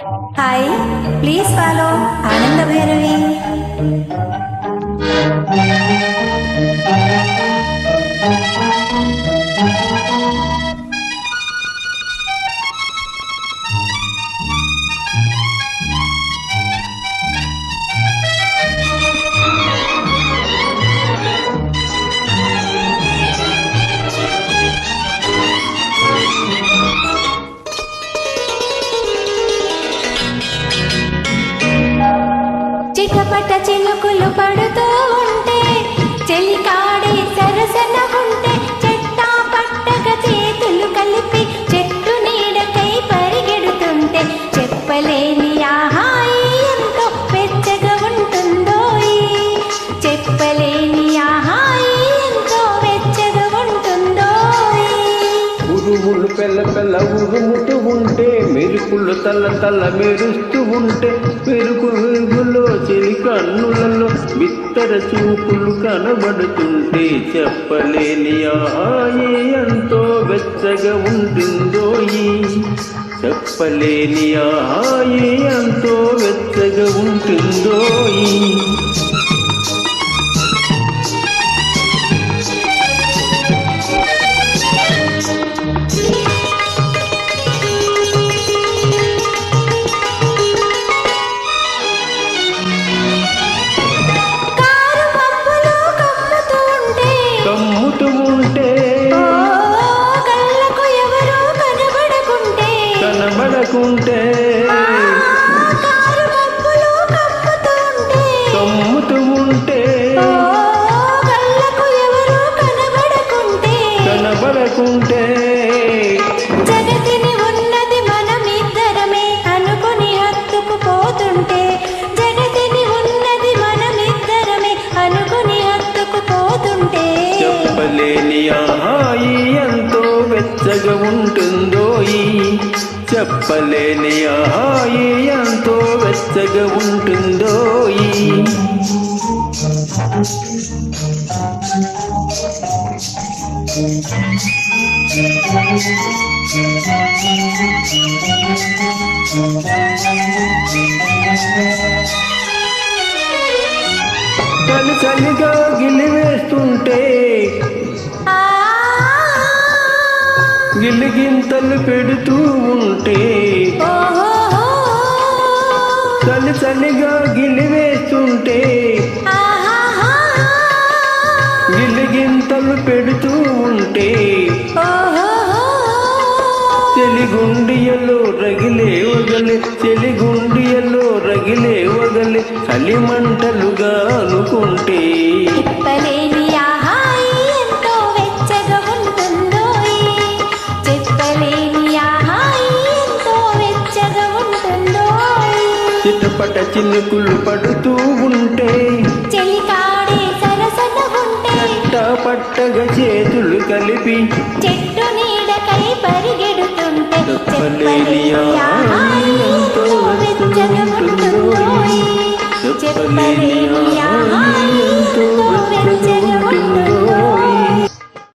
Hi please follow ఆనంద భైరవి. చిలుకులు పడుతూ ఉంటే చెలికాడే సరసన ఉంటే చెట్టా పట్టక చేతులు కలిపి చెట్టు నీడకై పరిగెడుతుంటే చెప్పలేని ఆహాయి ఎంతో వెచ్చగా ఉంటుందో చెప్పలేని ఆహాయి ఎంతో వెచ్చగా ఉంటుందో ఉరుములు పెళ్ళ పెళ్ళ ఉరుముతూ ఉంటే మెరుపులు తల్ల తల్ల మెరుస్తూ ఉంటే బిత్తర చూపులు కనబడుతుంటే చెప్పలేని ఆయి ఎంతో వెచ్చగా ఉంటుందో చెప్పలేని ఆయి ఎంతో వెచ్చగా ఉంటుందోయీ కమ్ముతూ ఉంటే కనబడకుంటే జగతిని ఉన్నది మనమిద్దరమే అనుకుని హత్తుకు పోతుంటే జగతిని ఉన్నది మనమిద్దరమే అనుకుని హత్తుకు పోతుంటే చెప్పలేని ఆహాయి ఎంతో వెచ్చగా ఉంటుందో. చెప్పలేని ఆహాయి ఎంతో వెచ్చగా ఉంటుందో ఈ చలి చలిగా గిలిగింతలు పెడుతూ ఉంటే చలి చలిగా గిలివేస్తుంటే గిలిగింతలు పెడుతూ ఉంటే చెలిగుండియలో రగిలే వగలే చెలిగుండియలో రగిలే వగలే చలిమంటలుగా అనుకుంటే చిటపట చినుకులు పడుతూ ఉంటే పట్టగా చేతులు కలిపి చెట్టు నీడకై పరిగెడుతుంటే చెప్పలేని